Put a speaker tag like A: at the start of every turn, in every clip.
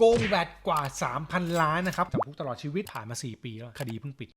A: โกงแวดกว่า 3,000 ล้านนะครับจำคุกตลอดชีวิตผ่านมา 4 ปีแล้ว คดีเพิ่งปิด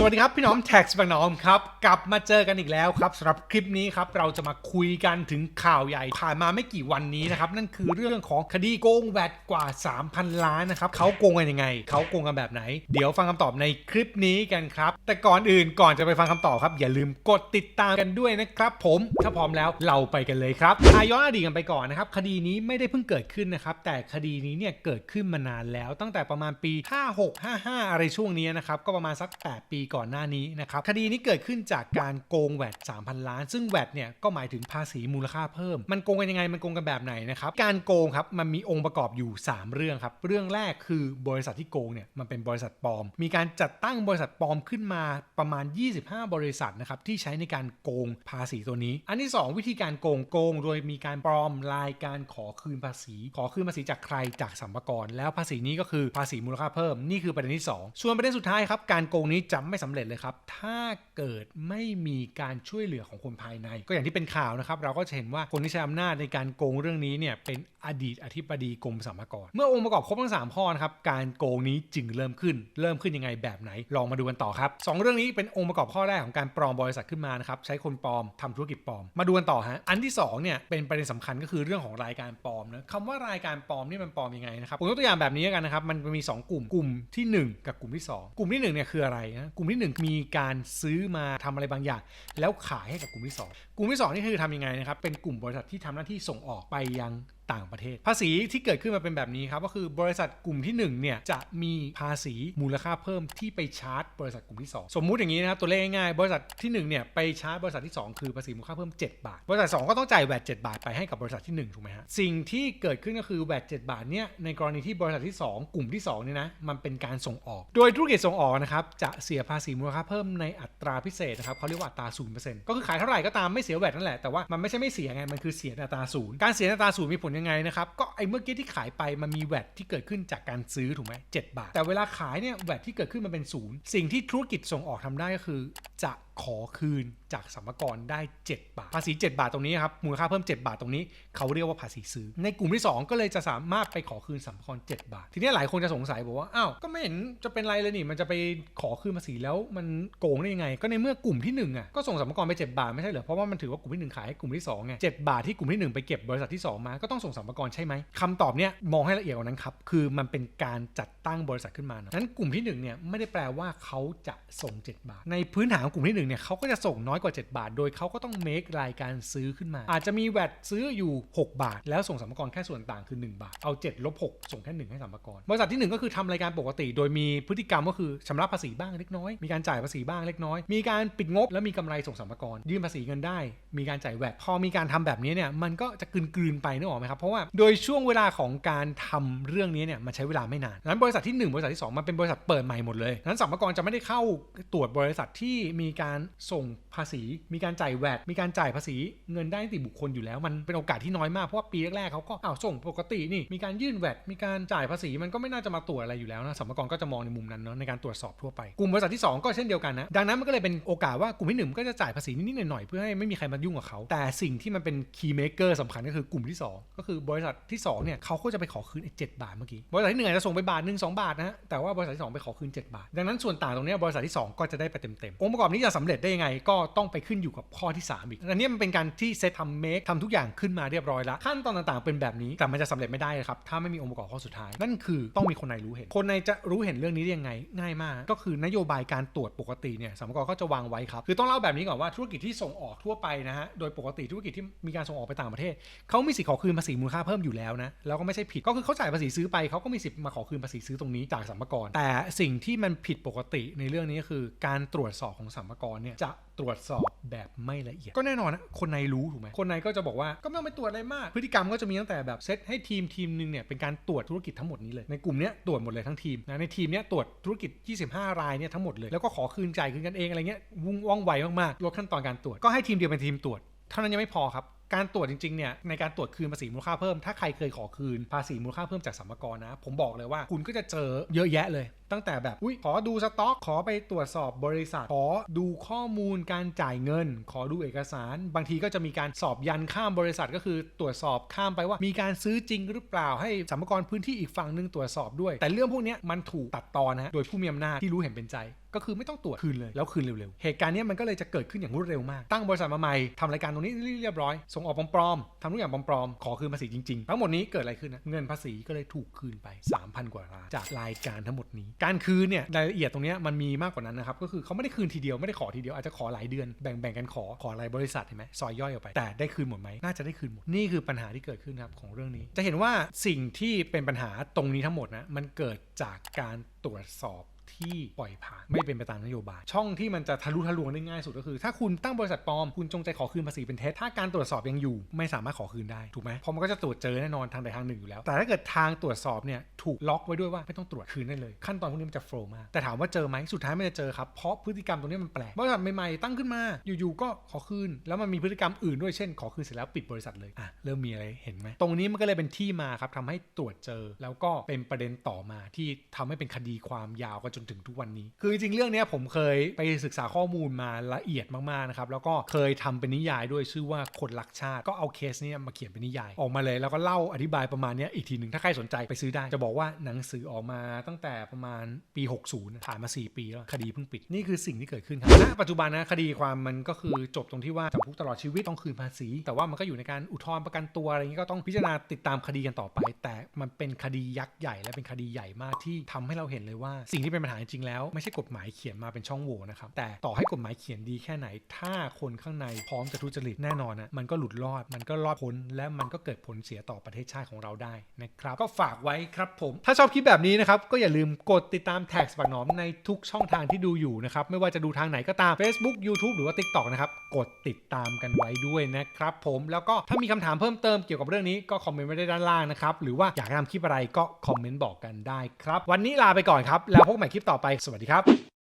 A: สวัสดีครับ พี่น้องแท็กส์บางน้อมครับ กลับมาเจอกันอีกแล้วครับสำหรับคลิปนี้ครับ เราจะมาคุยกันถึงข่าวใหญ่ผ่านมาไม่กี่วันนี้นะครับ นั่นคือเรื่องของคดีโกงแวดกว่า 3,000 ล้านนะครับเขาโกงกันยังไง เขาโกงกันแบบไหน เดี๋ยวฟังคำตอบในคลิปนี้กันครับ แต่ก่อนอื่นก่อนจะไปฟังคำตอบครับ อย่าลืมกดติดตามกันด้วยนะครับ ผมถ้าพร้อมแล้วเราไปกันเลยครับอาย้อนอดีตกันไปก่อนนะครับคดีนี้ไม่ได้เพิ่งเกิดขึ้นนะครับแต่คดีนี้เนี่ยเกิดขึ้นมานานแล้ว ตั้งแต่ประมาณปี 56 55 อะไรช่วงนี้นะครับก็ประมาณสัก 8 ปีก่อนหน้านี้นะครับคดีนี้เกิดขึ้นจากการโกงแวด3,000 ล้าน ซึ่งแวดเนี่ยก็หมายถึงภาษีมูลค่าเพิ่ม มันโกงกันยังไงมันโกงกันแบบไหนนะครับการโกงครับมันมีองค์ประกอบอยู่ 3 เรื่องครับเรื่องแรกคือบริษัทที่โกงเนี่ยมันเป็นบริษัทปลอม มีการจัดตั้งบริษัทปลอมขึ้นมาประมาณ 25 บริษัทนะครับที่ใช้ในการโกงภาษีตัวนี้ อันที่ 2 วิธีการโกงโกง โดยมีการปลอมรายการขอคืนภาษี ขอคืนภาษีจากใครจากสัมภากรแล้วภาษีนี้ก็คือภาษีมูลค่าเพิ่มนี่คือประเด็นที่ 2 ส่วนประเด็นสุดท้ายครับการโกงนี้จะไม่สำเร็จเลยครับ ถ้าเกิดไม่มีการช่วยเหลือของคนภายใน ก็อย่างที่เป็นข่าวนะครับ เราก็จะเห็นว่าคนที่ใช้อำนาจในการโกงเรื่องนี้เนี่ยเป็นอดีตอธิบดีกรมสรรพากร เมื่อองค์ประกอบครบทั้ง 3 ข้อนะครับ การโกงนี้จึงเริ่มขึ้น เริ่มขึ้นยังไงแบบไหน ลองมาดูกันต่อครับสองเรื่องนี้เป็นองค์ประกอบข้อแรกของการปลอมบริษัทขึ้นมานะครับ ใช้คนปลอมทำธุรกิจปลอม มาดูกันต่อฮะ อันที่สองเนี่ยเป็นประเด็นสำคัญก็คือเรื่องของรายการปลอมนะคำว่ารายการปลอมนี่มันปลอมยังไงนะครับผมยกตัวอย่างแบบนี้กันนะครับ มันมี 2 กลุ่ม กลุ่มที่ 1 กับกลุ่มที่ 2 กลุ่มที่1เนี่ยคืออะไรนะกลุ่มที่ 1 มีการซื้อมาทำอะไรบางอย่าง แล้วขายให้กับกลุ่มที่ 2 กลุ่มที่ 2 นี่คือทำยังไงนะครับ เป็นกลุ่มบริษัทที่ทำหน้าที่ส่งออกไปยัง ต่างประเทศ ภาษีที่เกิดขึ้นมาเป็นแบบนี้ครับก็คือบริษัทกลุ่มที่ 1 เนี่ย จะมีภาษีมูลค่าเพิ่มที่ไปชาร์จบริษัทกลุ่มที่ 2 สมมุติอย่างนี้นะครับตัวเลขง่ายๆบริษัทที่1เนี่ยไปชาร์จบริษัทที่ 2 คือภาษีมูลค่าเพิ่ม 7 บาท บริษัท 2 ก็ต้องจ่ายแวด7บาทไปให้กับบริษัทที่1ถูกไหมฮะสิ่งที่เกิดขึ้นก็คือแวด7บาทเนี่ยในกรณีที่บริษัทที่ 2 กลุ่มที่2เนี่ยนะมันเป็นการส่งออก โดยธุรกิจส่งออกนะครับจะเสียภาษีมูลค่าเพิ่มในอัตราพิเศษนะครับเขาเรียกว่าอัตรา0%ก็คือขายเท่าไหร่ก็ตามไม่เสียแวดนั่นแหละแต่ว่ามันไม่ใช่ไม่เสียไงมันคือเสียอัตราศูนย์การเสียอัตราศูนย์มีผลยังไงนะครับ ก็ไอ้เมื่อกี้ที่ขายไปมันมีแวดที่เกิดขึ้นจากการซื้อถูกไหม7บาท แต่เวลาขายเนี่ยแวดที่เกิดขึ้นมันเป็นศูนย์สิ่งที่ธุรกิจส่งออกทำได้ก็คือ จะ ขอคืนจากสัมภากรได้ 7 บาท ภาษี 7 บาทตรงนี้ครับมูลค่าเพิ่ม 7 บาทตรงนี้เขาเรียกว่าภาษีซื้อ ในกลุ่มที่ 2 ก็เลยจะสามารถไปขอคืนสัมภากร 7 บาท ทีนี้หลายคนจะสงสัยบอกว่าอ้าวก็ไม่เห็นจะเป็นไรเลยนี่ มันจะไปขอคืนภาษีแล้วมันโกงได้ยังไง ก็ในเมื่อกลุ่มที่1อะก็ส่งสัมภากรไป 7 บาทไม่ใช่เหรอเพราะว่ามันถือว่ากลุ่มที่ 1 ขายให้กลุ่มที่2ไง7บาทที่กลุ่มที่ 1 ไปเก็บบริษัทที่ 2 มาก็ต้องส่งสัมภากรใช่ไหมคำตอบเนี่ยมองให้ละเอียดกว่านั้นครับคือมันเป็นการจัดตั้งบริษัทขึ้นมานะนั้นกลุ่มที่1เนี่ยไม่ได้แปลว่าเขาจะส่ง 7 บาท ในพื้นฐานของกลุ่มที่1เนี่ยเขาก็จะส่งน้อยกว่า 7 บาท โดยเขาก็ต้อง make รายการซื้อขึ้นมา อาจจะมีแวดซื้ออยู่ 6 บาท แล้วส่งสัมภาระแค่ส่วนต่างคือ 1 บาท เอา7ลบ6ส่งแค่ 1 ให้สัมภาระบริษัทที่ 1 ก็คือทำรายการปกติ โดยมีพฤติกรรมก็คือชำระภาษีบ้างเล็กน้อย มีการจ่ายภาษีบ้างเล็กน้อย มีการปิดงบแล้วมีกำไรส่งสัมภาระยื่นภาษีเงินได้ มีการจ่ายแวดพอมีการทำแบบนี้เนี่ยมันก็จะกลืนๆไปนึกออกไหมครับเพราะว่าโดยช่วงเวลาของการทำเรื่องนี้เนี่ยมันใช้เวลาไม่นานนั้นบริษัทที่ 1 บริษัทที่ 2 มันเป็นบริษัทเปิดใหม่หมดเลยนั้นสัมภาระจะไม่ได้เข้าตรวจบริษัทที่มีการส่งภาษี มีการจ่ายแวดมีการจ่ายภาษีเงินได้นิติบุคคลอยู่แล้ว มันเป็นโอกาสที่น้อยมาก เพราะว่าปีแรกๆเขาก็อ้าวส่งปกตินี่ มีการยื่นแวดมีการจ่ายภาษีมันก็ไม่น่าจะมาตรวจอะไรอยู่แล้วนะสมภารก็จะมองในมุมนั้นเนาะในการตรวจสอบทั่วไปกลุ่มบริษัทที่ 2 ก็เช่นเดียวกันนะดังนั้นมันก็เลยเป็นโอกาสว่ากลุ่มที่หนึ่งก็จะจ่ายภาษีนิดๆหน่อยๆเพื่อให้ไม่มีใครมายุ่งกับเขาแต่สิ่งที่มันเป็น key maker สำคัญก็คือกลุ่มที่ 2 ก็คือบริษัทที่2เนี่ยเขาก็จะไปขอคืนไอ้เบาทเมื่อกี้บริษัทที่หนึ่งจะส่งไปบาทหนึ่งสองบาทนะแต่ว่าบริษัทที่2ไปขอคืน 7 บาท ดังนั้นส่วนต่างตรงนี้บริษัทที่ 2 ก็จะได้ไปเต็มๆองค์ประกอบนี้จะสำเร็จได้ยังไงก็ต้องไปขึ้นอยู่กับข้อที่ 3 อีก อันนี้มันเป็นการที่เซตทำเมคทำทุกอย่างขึ้นมาเรียบร้อยแล้ว ขั้นตอนต่างๆเป็นแบบนี้ แต่มันจะสำเร็จไม่ได้ครับถ้าไม่มีองค์ประกอบข้อสุดท้าย นั่นคือต้องมีคนในรู้เห็น คนในจะรู้เห็นเรื่องนี้ได้ยังไง ง่ายมาก ก็คือนโยบายการตรวจปกติเนี่ยสมกรก็จะวางไว้ครับคือต้องเล่าแบบนี้ก่อนว่าธุรกิจที่ส่งออกทั่วไปนะฮะโดยปกติธุรกิจที่มีการส่งออกไปต่างประเทศเขามีสิทธิ์ขอคืนภาษีมูลค่าเพิ่มอยู่แล้วนะแล้วก็ไม่ใช่ผิดก็คือเขาจ่ายภาษีซื้อไปเขาก็มีสิทธิ์มาขอคืนภาษีซื้อตรงนี้จากสัมภารแต่สิ่งที่มันผิดปกติในเรื่องนี้คือการตรวจสอบของสัมภาระเนี่ยจะตรวจสอบแบบไม่ละเอียด ก็แน่นอนนะคนในรู้ถูกไหมคนในก็จะบอกว่าก็ไม่ต้องไปตรวจอะไรมาก พฤติกรรมก็จะมีตั้งแต่แบบเซตให้ทีมทีมหนึงเนี่ยเป็นการตรวจธุรกิจทั้งหมดนี้เลยในกลุ่มเนี้ยตรวจหมดเลยทั้งทีมนะในทีมเนี้ยตรวจธุรกิจ 25 รายเนี่ยทั้งหมดเลยแล้วก็ขอคืนจ่ายคืนกันเองอะไรเงี้ยวุ่งว่องไวมากๆลดขั้นตอนการตรวจก็ให้ทีมเดียวเป็นทีมตรวจเท่านั้นยังไม่พอครับการตรวจจริงๆ เนี่ยในการตรวจคืนภาษีมูลค่าเพิ่ม ถ้าใครเคยขอคืนภาษีมูลค่าเพิ่มจากสรรพากรนะ ผมบอกเลยว่าคุณก็จะเจอเยอะแยะเลย ตั้งแต่แบบอุ้ยขอดูสต็อก ขอไปตรวจสอบบริษัท ขอดูข้อมูลการจ่ายเงิน ขอดูเอกสาร บางทีก็จะมีการสอบยันข้ามบริษัทก็คือตรวจสอบข้ามไปว่า มีการซื้อจริงหรือเปล่าให้สรรพากรพื้นที่อีกฝั่งหนึ่งตรวจสอบด้วย แต่เรื่องพวกนี้มันถูกตัดตอนนะฮะโดยผู้มีอำนาจที่รู้เห็นเป็นใจก็คือไม่ต้องตรวจคืนเลยแล้วคืนเร็วๆ เหตุการณ์นี้มันก็เลยจะเกิดขึ้นอย่างรวดเร็วมาก ตั้งบริษัทมาใหม่ทำรายการตรงนี้เรียบร้อย ส่งออกปลอมๆทำทุกอย่างปลอมๆ ขอคืนภาษีจริงๆ ทั้งหมดนี้เกิดอะไรขึ้นนะ เงินภาษีก็เลยถูกคืนไป 3,000 กว่าล้านจากรายการทั้งหมดนี้การคืนเนี่ยรายละเอียดตรงนี้มันมีมากกว่านั้นนะครับก็คือเขาไม่ได้คืนทีเดียวไม่ได้ขอทีเดียวอาจจะขอหลายเดือนแบ่งๆกันขอขอรายบริษัทเห็นไหมซอยย่อยออกไป แต่ได้คืนหมดไหมน่าจะได้คืนหมดนี่คือปัญหาที่เกิดขึ้นครับของเรื่องนี้ จะเห็นว่าสิ่งที่เป็นปัญหาตรงนี้ทั้งหมดนะมันเกิดจากการตรวจสอบ ที่ปล่อยผ่านไม่เป็นไปตามนโยบาย ช่องที่มันจะทะลุทะลวงได้ง่ายสุดก็คือ ถ้าคุณตั้งบริษัทปลอมคุณจงใจขอคืนภาษีเป็นเท็จถ้าการตรวจสอบยังอยู่ ไม่สามารถขอคืนได้ถูกไหมเพราะมันก็จะตรวจเจอแน่นอนทางใดทางหนึ่งอยู่แล้ว แต่ถ้าเกิดทางตรวจสอบเนี่ยถูกล็อกไว้ด้วยว่าไม่ต้องตรวจคืนได้เลย ขั้นตอนพวกนี้มันจะโฟล์มากแต่ถามว่าเจอไหมสุดท้ายมันจะเจอครับเพราะพฤติกรรมตรงนี้มันแปลกบริษัทใหม่ๆตั้งขึ้นมาอยู่ๆก็ขอคืน แล้วมันมีพฤติกรรมอื่นด้วยเช่น ขอคืนเสร็จแล้วปิดบริษัทเลยอะเริ่มมีอะไรเห็นไหมตรงนี้มันก็เลยเป็นที่มาครับทำให้ตรวจเจอ แล้วก็เป็นประเด็นต่อมาที่ทำให้เป็นคดีความยาวกันจนถึงทุกวันนี้ คือจริงๆเรื่องนี้ผมเคยไปศึกษาข้อมูลมาละเอียดมากๆนะครับแล้วก็เคยทำเป็นนิยายด้วยชื่อว่าคนรักชาติก็เอาเคสเนี้ยมาเขียนเป็นนิยายออกมาเลยแล้วก็เล่าอธิบายประมาณนี้อีกทีหนึ่งถ้าใครสนใจไปซื้อได้จะบอกว่าหนังสือออกมาตั้งแต่ประมาณปี 60ผ่านมา 4 ปีแล้วคดีเพิ่งปิดนี่คือสิ่งที่เกิดขึ้นครับณปัจจุบันนะคดีความมันก็คือจบตรงที่ว่าจำคุกตลอดชีวิตต้องคืนภาษี แต่ว่ามันก็อยู่ในการอุทธรณ์ประกันตัวอะไรอย่างนี้ก็ต้องพิจารณาติดตามคดีกันต่อไป แต่มันเป็นคดียักษ์ใหญ่และเป็นคดีใหญ่มากที่ทำให้เราเห็นเลยว่าสิ่งที่เป็นปัญหาจริงแล้วไม่ใช่กฎหมายเขียนมาเป็นช่องโหว่นะครับแต่ต่อให้กฎหมายเขียนดีแค่ไหน ถ้าคนข้างในพร้อมจะทุจริตแน่นอนนะมันก็หลุดรอด มันก็รอดพ้นและมันก็เกิดผลเสียต่อประเทศชาติของเราได้นะครับก็ฝากไว้ครับผม ถ้าชอบคลิปแบบนี้นะครับก็อย่าลืมกดติดตามแท็กสปักหนอมในทุกช่องทางที่ดูอยู่นะครับไม่ว่าจะดูทางไหนก็ตาม Facebook YouTube หรือว่า TikTok นะครับกดติดตามกันไว้ด้วยนะครับผมแล้วก็ถ้ามีคำถามเพิ่มเติมเกี่ยวกับเรื่องนี้ก็คอมเมนต์ไว้ได้ด้านล่างนะครับหรือว่าอยากทำคลิปอะไรก็คอมเมนต์บอกกันได้ครับวันนี้ลาไปก่อนครับแล้วพบใหม่คลิปต่อไป สวัสดีครับ